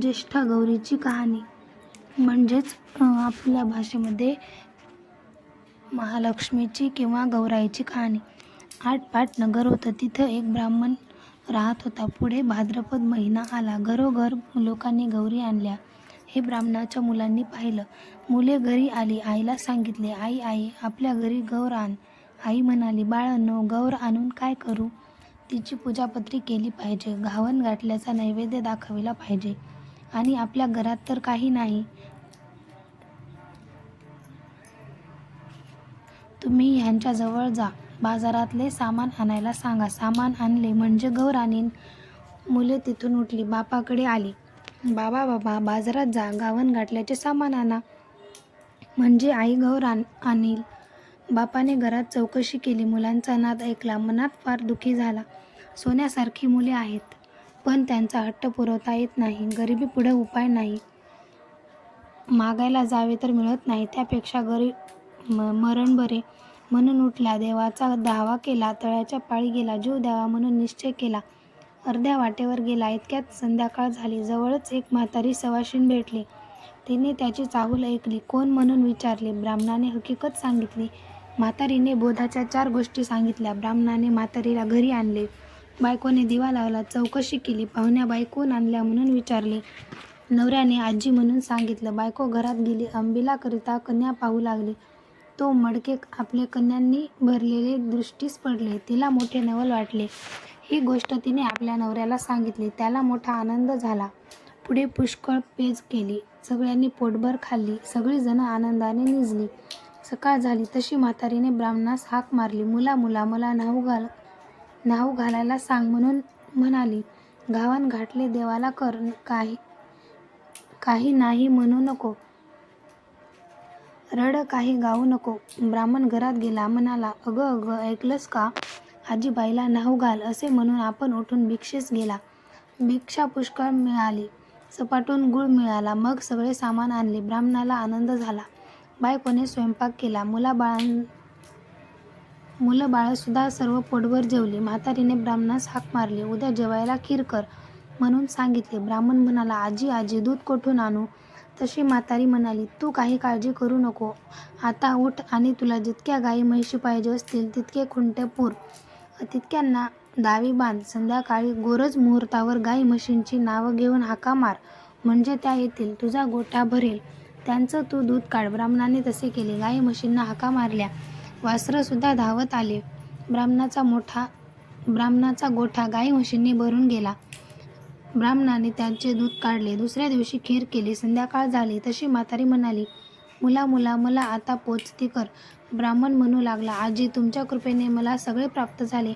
ज्येष्ठा गौरीची कहाणी. म्हणजेच आपल्या भाषेमध्ये महालक्ष्मीची किंवा गौराईची कहाणी. आटपाट नगर होतं. तिथं एक ब्राह्मण राहत होता. पुढे भाद्रपद महिना आला. घरोघर लोकांनी गौरी आणल्या. हे ब्राह्मणाच्या मुलांनी पाहिलं. मुले घरी आली. आईला सांगितले आई आई आपल्या घरी गौर आण. आई म्हणाली बाळांनो गौर आणून काय करू? तिची पूजापत्री केली पाहिजे. घावन गाठल्याचा नैवेद्य दाखविला पाहिजे. आणि आपल्या घरात तर काही नाही. तुम्ही ह्यांच्याजवळ जा. बाजारातले सामान आणायला सांगा. सामान आणले म्हणजे गौर मुले तिथून उठली. बापाकडे आली. बाबा बाबा बाजारात जा. गावन गाठल्याचे सामान आणा. म्हणजे आई गौर आण आणील. बापाने घरात चौकशी केली. मुलांचा नाद ऐकला. मनात फार दुःखी झाला. सोन्यासारखी मुले आहेत. पण त्यांचा हट्ट पुरवता येत नाही. गरिबी पुढे उपाय नाही. मागायला जावे तर मिळत नाही. त्यापेक्षा गरी म मरण बरे. म्हणून उठला. देवाचा धावा केला. तळ्याच्या पाळी गेला. जीव द्यावा म्हणून निश्चय केला. अर्ध्या वाटेवर गेला. इतक्यात संध्याकाळ झाली. जवळच एक म्हातारी सवाशीण भेटली. तिने त्याची चाहूल ऐकली. कोण म्हणून विचारले? ब्राह्मणाने हकीकत सांगितली. म्हातारीने बोधाच्या चार गोष्टी सांगितल्या. ब्राह्मणाने म्हातारीला घरी आणले. बायकोने दिवा लावला चौकशी केली पाहुण्या कोण आणल्या म्हणून विचारले. नवऱ्याने आजी म्हणून सांगितलं बायको घरात गेली अंबिलाकरिता कन्या पाहू लागली. तो मडके आपले कन्यांनी भरलेले दृष्टीस पडले तिला मोठे नवल वाटले. ही गोष्ट तिने आपल्या नवऱ्याला सांगितली त्याला मोठा आनंद झाला. पुढे पुष्कळ पेज केली सगळ्यांनी पोटभर खाल्ली सगळीजणं आनंदाने निजली. सकाळ झाली तशी म्हातारीने ब्राह्मणास हाक मारली मुला मुला मला न्हाऊ घाल न्हाऊ घालायला सांग म्हणून म्हणाली. गावन घाटले देवाला कर काही काही नाही म्हणू नको. रड काही गाऊ नको. ब्राह्मण घरात गेला म्हणाला अगं अगं ऐकलंस का? आजीबाईला न्हाऊ घाल असे म्हणून आपण उठून भिक्षेस गेला. भिक्षा पुष्कळ मिळाली. सपाटून गुळ मिळाला. मग सगळे सामान आणले. ब्राह्मणाला आनंद झाला. बायकोने स्वयंपाक केला. मुलाबाळां मुलं बाळंसुद्धा सर्व पोटभर जेवली. म्हातारीने ब्राह्मणास हाक मारली. उद्या जेवायला खीर कर म्हणून सांगितले. ब्राह्मण म्हणाला आजी आजी दूध कोठून आणू? तशी म्हातारी म्हणाली तू काही काळजी करू नको. आता उठ आणि तुला जितक्या गाई म्हैशी पाहिजे असतील तितके खुंटे पूर. तितक्यांना दावी बांध. संध्याकाळी गोरज मुहूर्तावर गाई म्हशींची नावं घेऊन हाका मार. म्हणजे त्या येतील. तुझा गोठा भरेल. त्यांचं तू दूध काढ. ब्राह्मणाने तसे केले. गाई म्हशींना हाका मारल्या. वासरंसुद्धा धावत आले. ब्राह्मणाचा मोठा ब्राह्मणाचा गोठा गाई म्हशींनी भरून गेला. ब्राह्मणाने त्यांचे दूध काढले. दुसऱ्या दिवशी खीर केली. संध्याकाळ झाली. तशी म्हातारी म्हणाली मुला मुला मला आता पोचती कर. ब्राह्मण म्हणू लागला आजी तुमच्या कृपेने मला सगळे प्राप्त झाले.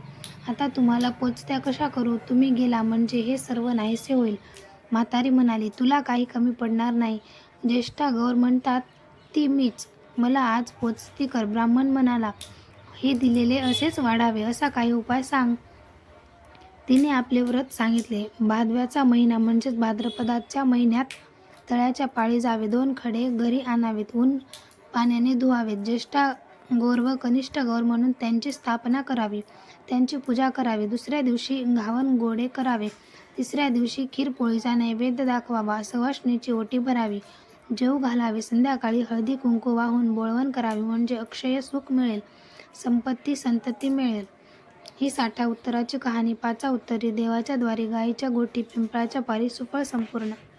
आता तुम्हाला पोचत्या कशा करू? तुम्ही गेला म्हणजे हे सर्व नाहीसे होईल. म्हातारी म्हणाली तुला काही कमी पडणार नाही. ज्येष्ठा गौर म्हणतात ती मीच. मला आज पोचती कर ब्राह्मण म्हणाला हे दिलेले असेच वाढावे असा काही उपाय सांग. तिने आपले व्रत सांगितले. भादव्याचा महिना म्हणजेच भाद्रपदाच्या महिन्यात तळ्याच्या पाळी जावे दोन खडे घरी आणावेत ऊन पाण्याने धुवावेत. ज्येष्ठा गौर व कनिष्ठ गौर म्हणून त्यांची स्थापना करावी त्यांची पूजा करावी. दुसऱ्या दिवशी घावन गोडे करावे. तिसऱ्या दिवशी खीरपोळीचा नैवेद्य दाखवावा. सवाष्णीची ओटी भरावी. जेव घालावे. संध्याकाळी हळदी कुंकू वाहून बोळवण करावी म्हणजे अक्षय सुख मिळेल संपत्ती संतती मिळेल. ही साठा उत्तराची कहाणी. पाचा उत्तरी देवाच्या द्वारी गायीच्या गोटी पिंपळाच्या पारी सुफळ संपूर्ण.